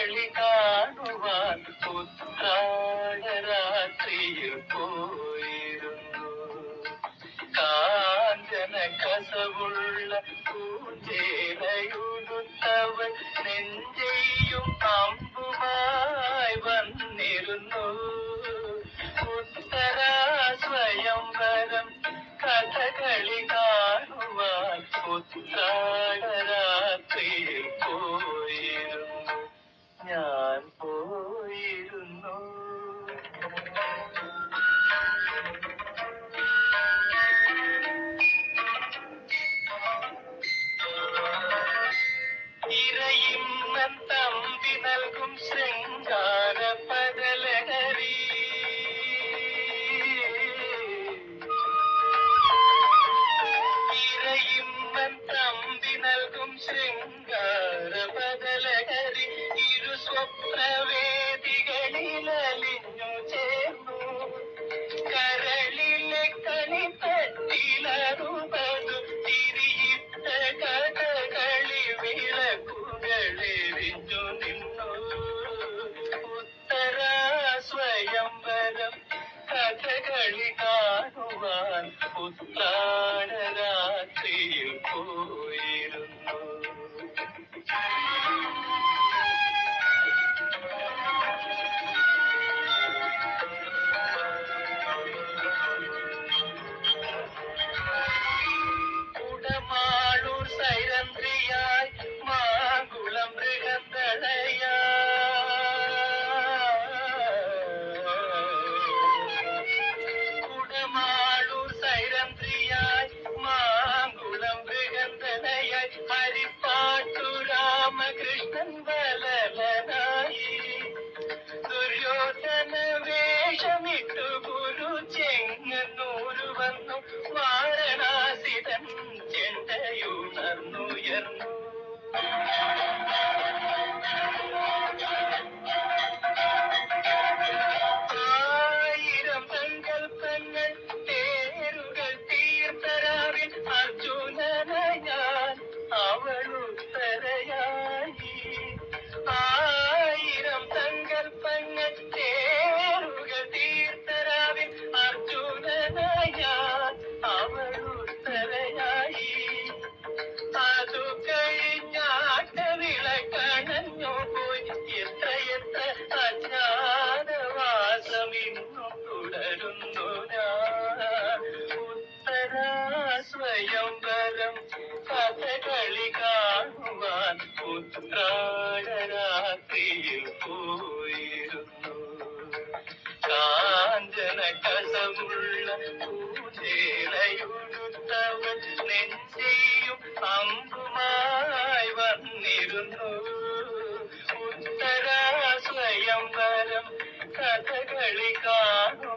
കഥകളി കാണുവാൻ പുത്രാടരാത്രിയിൽ പോയിരുന്നു. കാഞ്ചന കസവുള്ള വന്നിരുന്നു ഉത്തരാ സ്വയംവരം കഥകളി കാണുവാൻ அழகும் செங்கார பகலகரி இறையின்பன் தம்பி நல்கும் செங்கார பகலகரி இரு சொப்ன வேதிகளில் அழிஞ்சு കഥകളി കാണുവാൻ ഉത്രാടരാത്രിയിൽ പോയിരുന്നു. ചെങ്ങന്നൂരു വന്നു ഉത്രാടരാത്രിയിൽ പോയിരുന്നു. കാഞ്ചന കസമുള്ള പൂജേലയുടുത്തവൻ നെഞ്ചെയും അമ്പുമായി വന്നിരുന്നു. ഉത്തരാ സ്വയംവരം കഥകളി കാണുവാൻ